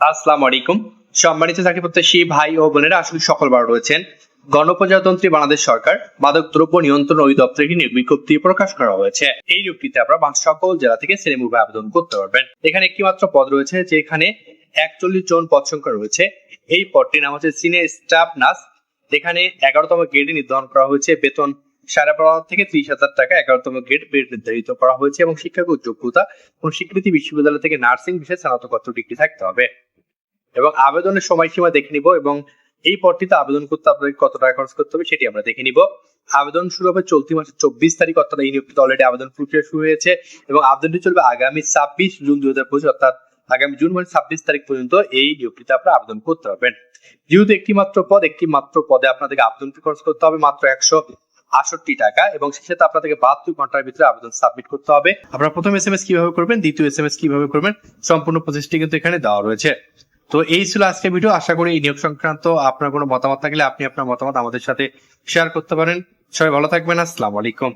আসসালামু আলাইকুম। সম্মানিত চাকরি প্রত্যাশী ভাই ও বোনেরা করি সকল ভালো রয়েছেন গণপ্রজাতন্ত্রী বাংলাদেশ সরকার মাদক দ্রব্য নিয়ন্ত্রণ অধিদপ্তরের একটি বিজ্ঞপ্তি প্রকাশ করা হয়েছে। এই নিয়োগটিতে আপনারা সকল জেলা থেকে শ্রেণীমুভে আবেদন করতে পারবেন। এখানে একটি মাত্র পদ রয়েছে, যেখানে একচল্লিশ জন পদ সংখ্যা রয়েছে। এই পদটির নাম হচ্ছে সিনিয়র স্টাফ নার্স। এখানে এগারোতম গ্রেডে নির্ধারণ করা হয়েছে। বেতন সাড়ে বারো থেকে ত্রিশ হাজার টাকা। এগারোতম গ্রেড বেড নির্ধারিত করা হয়েছে এবং শিক্ষাগত যোগ্যতা কোন স্বীকৃতি বিশ্ববিদ্যালয় থেকে নার্সিং বিষয়ে স্নাতকোত্তর ডিগ্রি থাকতে হবে। এবং আবেদনের সময়সীমা দেখে নিব এবং এই পদটিতে আবেদন করতে আপনাদের কত টাকা খরচ করতে হবে সেটি আমরা দেখে নিব। আবেদন শুরু হবে চলতি মাসের চব্বিশ তারিখ, অর্থাৎ এই নিয়োগটিতে অলরেডি আবেদন প্রক্রিয়া শুরু হয়েছে এবং আবেদনটি চলবে আগামী ছাব্বিশ জুন দুই হাজার পঁচিশ, অর্থাৎ আগামী জুন মাসের ছাব্বিশ তারিখ পর্যন্ত এই নিয়োগটিতে আপনারা আবেদন করতে পারবেন। যেহেতু একটি মাত্র পদ একটি মাত্র পদে আপনাদেরকে আবেদন খরচ করতে হবে মাত্র একশো আটষট্টি টাকা এবং সেক্ষেত্রে আপনাদেরকে বাহাত্তর ঘণ্টার ভিতরে আবেদন সাবমিট করতে হবে। আপনারা প্রথম এস এম এস কীভাবে করবেন, দ্বিতীয় এস এম এস কীভাবে করবেন, সম্পূর্ণ প্রসেসটি কিন্তু এখানে দেওয়া রয়েছে। তো এই ছিল আজকে ভিডিও আশা করি এই নিয়োগ সংক্রান্ত আপনার কোনো মতামত থাকলে আপনি আপনার মতামত আমাদের সাথে শেয়ার করতে পারেন। সবাই ভালো থাকবেন। আসসালামু আলাইকুম।